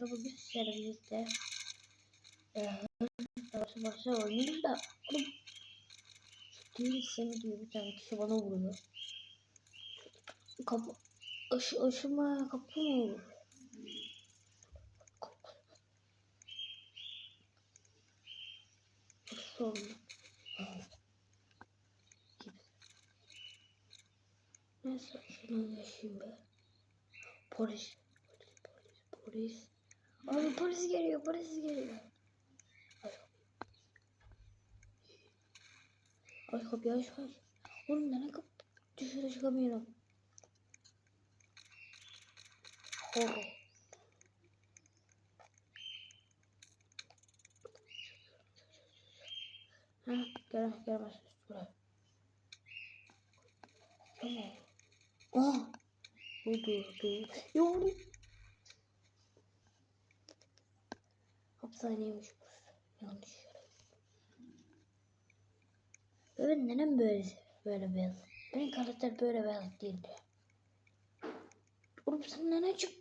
Tabi bir serviste eee savaşı başa oynuyoruz da oğlum değil seni gibi bir tane kişi bana vuruyor. Kapı aşı, aşıma kapı mı olur? Sonra. Neyse şunu yaşayayım be. Polis. Polis. Polis. Polis. Abi polis geliyor. Polis geliyor. Aç kapıyı aç aç. Oğlum neden kapı dışarı çıkamıyorum. Horror. Ha, gel gelmez buraya. Tamam. Oh. Bu durdu. Yavrum. Burası. Yanlış. Ben neden böyle böyle beyaz? Benim karakter böyle beyaz değildi. Oğlum sen neden çık?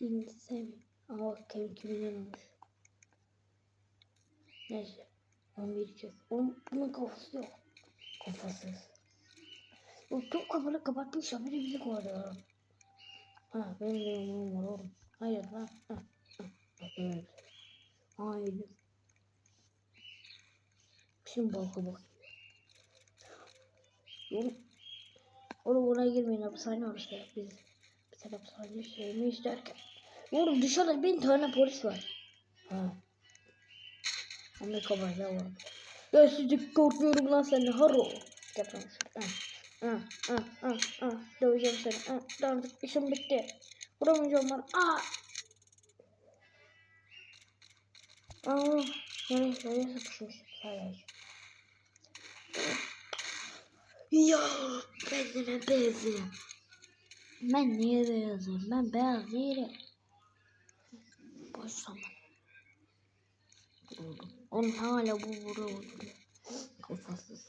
Dinini sevmiyorum. Ama bak kim kiminden olmuş. Neyse. 11 çek. Oğlum bunun kafası yok. Kafasız. O tüm kafanı kapatmış ya biri bizi Ha benim de yumruğum var oğlum. Hayır lan. Ha, ha, ha, evet. Hayır. Şimdi balka bak. Oğlum. Oğlum oraya girmeyin hapishane orası. Biz biz hapishane şeyimi isterken. Oğlum dışarıda bin tane polis var. Ha. Amerika bayrağı var. Ya sizi korkuyorum lan seni haro. Gel lan şuraya. Ah, ah, ah, ah. Döveceğim seni. Ah, tamam işim bitti. Vuramayacağım ben. Ah. Aa, nereye, nereye sıkışmış? Hayır. Ya ben yine beyazım. Ben niye beyazım? Ben beyaz değilim. Boş zaman. Oğlum, hala bu vuruyor. Kafasız.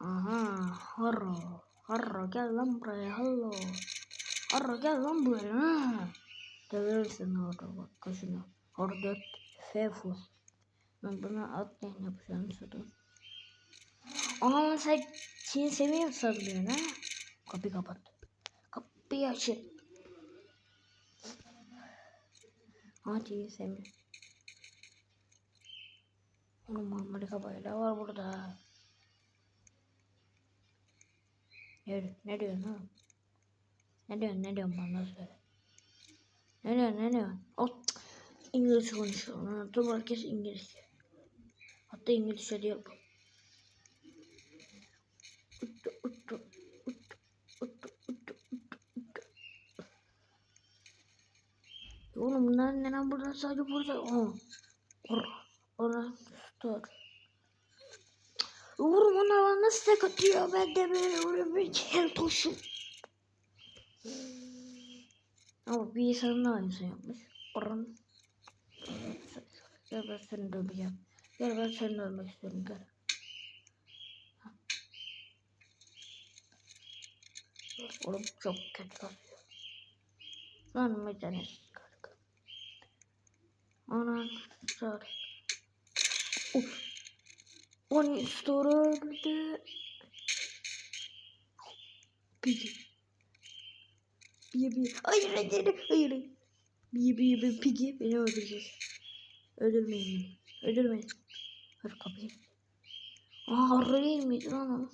Aha, harro. Harro gel lan buraya, hallo. Harro gel lan buraya. Ha. Döversin orada bak kaşına. Orada fefus. Ben buna atlayın yapacağım sanırım. Ama sen seni seviyorum sanıyorsun ha? Kapıyı kapat. Kapıyı açın. Hadi sevmiyorum. Onun Amerika bayrağı var burada. Ne, ne diyorsun ha? Ne diyorsun ne diyorsun bana söyle. Ne diyorsun ne diyorsun? O İngilizce konuşuyor. Anlattım herkes İngilizce. Hatta İngilizce değil bu. Uttu, uttu, uttu, uttu, uttu, uttu. Oğlum bunlar neden burada sadece burada? Oh. Or, orada dur. Oğlum onlar bana nasıl tek atıyor? Ben de böyle kel toşum. Ama bir insan daha aynısını yapmış. Oranın. Gel ben seni döveceğim. Gel ben seni dövmek istiyorum gel. Oğlum çok kötü kasıyor. Lan bir tane. Anan sar. Uf. Onun story öldü. Pigi. Bir bir. Hayır hayır hayır. Bir bir bir pigi beni öldürecek. Öldürmeyin beni. Öldürmeyin. Hadi kapıyı. Aa harra değil miydi lan o?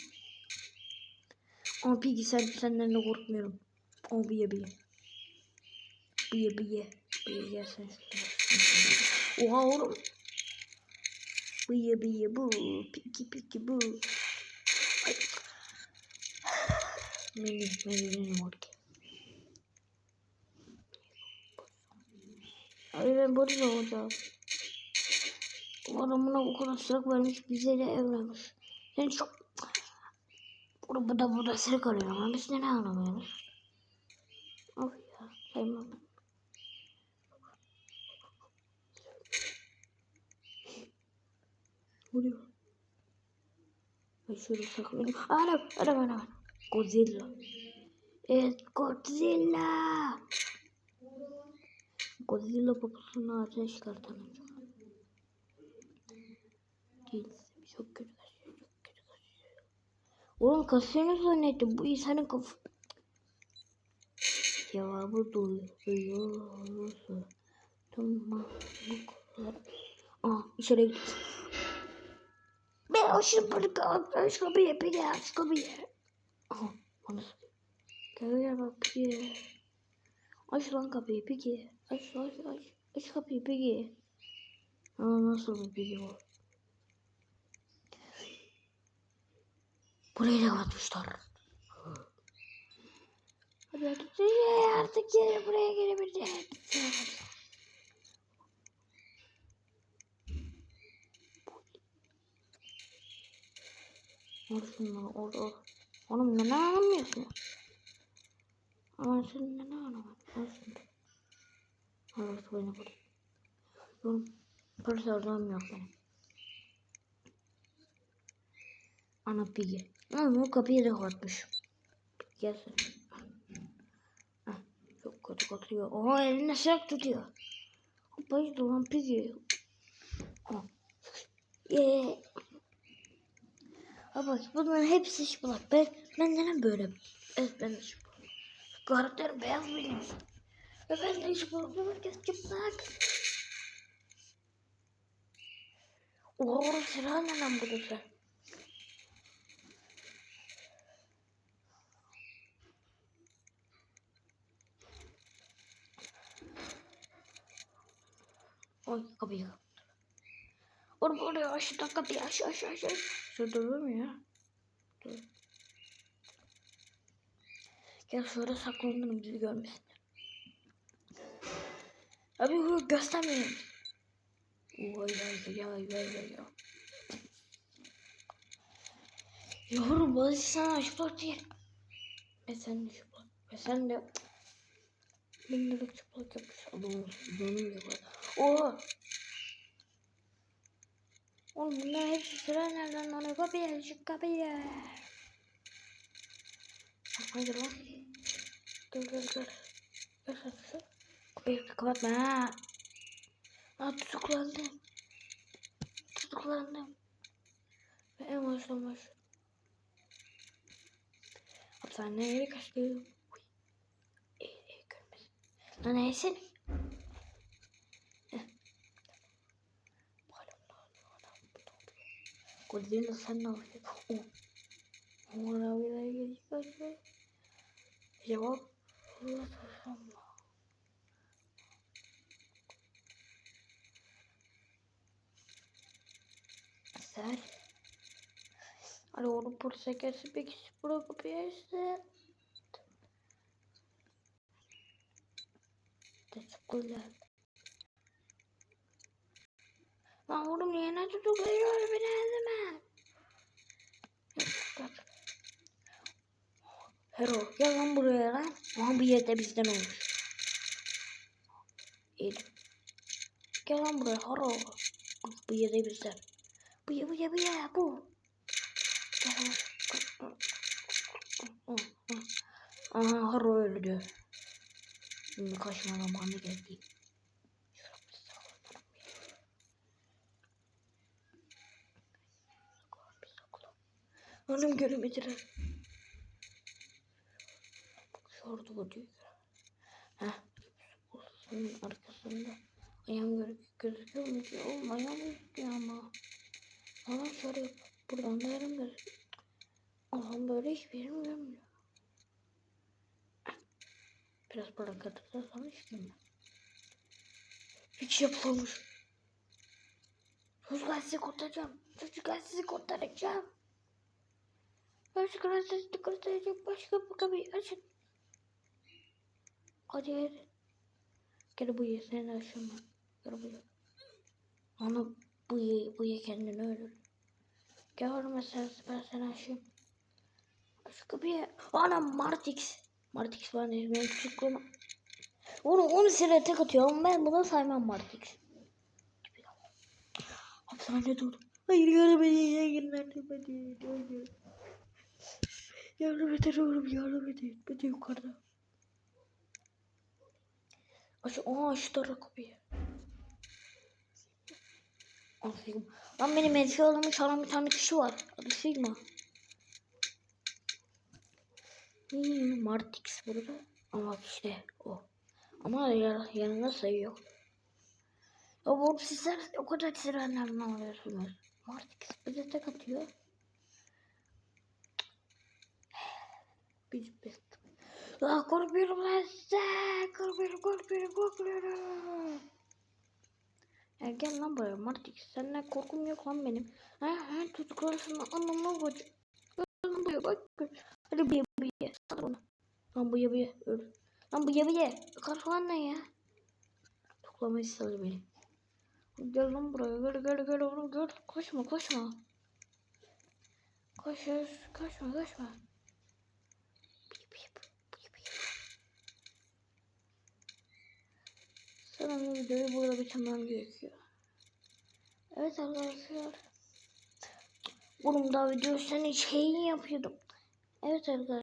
Aa pigi sen senden de korkmuyorum. Aa biye biye. Biye biye. Biye gel sen. Oha oğlum. Biye biye bu. Piki piki bu. Ay. Mini mini morki. Ay ben polis olacağım. Buna bu kadar sırak vermiş bize de evlenmiş. Yani çok... Burada da burada sırak arıyor ama biz neden anlamıyoruz? Of ya sevmem Vuruyor. Ben şöyle saklayayım. Adam, adam, adam. Godzilla. Evet Godzilla. Godzilla poposunu ağzına çıkartalım. Değil. Çok kötü kasıyor. Çok kötü kasıyor. Oğlum kasıyorsunuz zannettim. Bu insanın kafı. Cevabı duyuyorsun. Tamam. Bu kadar. Aa içeri git. Aşırı böyle aç kapıyı bir kapıyı. Aha bana Gel gel bak peki. Aç lan kapıyı peki. Aç aç aç. Aç kapıyı peki. Aa nasıl bir peki bu? Burayı da kapatmışlar. Hadi artık artık geri buraya gelebilecek. Or şunları or or. Oğlum ne anlamıyorsun? Ama sen ne anlamadın? Al şunu. Al şu beni bur. Oğlum polis aradım yok benim. Ana pigi. Ama o kapıyı da kapatmış. Gelsin. Çok kötü katıyor. Oha elinde silah tutuyor. Bayıldı lan pigi. Oh. Yeah. Ha bak bunların hepsi çıplak. Ben, ben neden böyle? Evet ben de çıplak. Karakter beyaz benim. Ve ben de çıplak. Ve herkes çıplak. Oha silah neden burada sen? Oy kapıyı kapat. Oğlum oraya aşağıdan kapıyı aç aç aç. Şurada durur mu ya? Dur. Gel şurada saklanalım bizi görmesin. Abi bu göstermeyin. Vay vay vay vay vay vay ya. Yavrum bazı sana çıplak değil. Ve sen de çıplak. Ve sen de Beni de çıplak yapmış. Benim de var. Oha! Oğlum bunlar hepsi sıra nereden oluyor? Kapıya çık kapıya. Bak hadi lan. Dur dur dur. Dur dur. Kapıyı kapatma ha. Aa tutuklandım. Tutuklandım. Ve en baştan baş. Hapishaneye geri kaçtım. Lan neysin? Godzilla sen ne yapıyorsun? Oh. Bir daha gelip kaçma. Cevap. Allah Allah. Sen. Hadi onu polise gelsin peki spora kapıya işte. Teşekkürler. Lan oğlum niye ne tutukluyor beni Hero gel lan buraya lan. Aha bir yerde bizden olmuş. İyi. Gel lan buraya Hero. Bu yerde bizden. Bu ya bu ya bu ya bu. Lan. Aha Hero öldü. Şimdi kaçma zamanı geldi. Hanım göremediler. Bu diyor. Heh. Bunun arkasında. Ayağım gör gözüküyor mu diyor. Oğlum ayağım gözüküyor ama. Şöyle yap. Buradan da ayağım gözüküyor. Allah'ım böyle hiçbir yerim görmüyor. Biraz para katırsam işte mi? Hiç yapılmış. Çocuklar sizi kurtaracağım. Çocuklar sizi kurtaracağım. Çocuklar sizi kurtaracağım. Başka bir kapıyı açın. Hadi. Gel buraya seni aşağıma. Gel buraya. Ana bu ye, bu ye kendini öldür. Gel oraya sen ben seni aşayım. Şu kapıyı. Ana Martix. Martix var ne? Benim küçüklüğüm. Onu 10 sene tek atıyor ama ben bunu saymam Martix. Hapishanede durdum. Hayır görmedi. Hayır görmedi. Hayır. Yardım et oğlum yardım et. Bir de yukarıda. Aç, aa açtılar kapıyı. Aa. Lan benim eski adamı çalan bir tane kişi var. Adı Sigma. Hmm, Martix burada. Ama işte o. Ama ya, yanında sayı yok. Ya bu sizler o kadar sirenlerden alıyorsunuz. Martix bize tek atıyor. Biz biz. Ah korkuyorum ben size. Korkuyorum. Ya gel lan buraya Martix. Senden korkum yok lan benim. Ha ha tutuklarısın anlamına bak. Lan buraya bak. Hadi bir ye. Sal onu. Lan bir ye. Öl. Lan bu bir ye. Karşılan ne ya? Tutuklamayı istiyor beni. Gel lan buraya. Gel gel gel oğlum gel. Koşma koşma. Koş koşma koşma. Sanırım videoyu burada bitirmem gerekiyor. Evet arkadaşlar. Oğlum daha video senin şeyini yapıyordum. Evet arkadaşlar.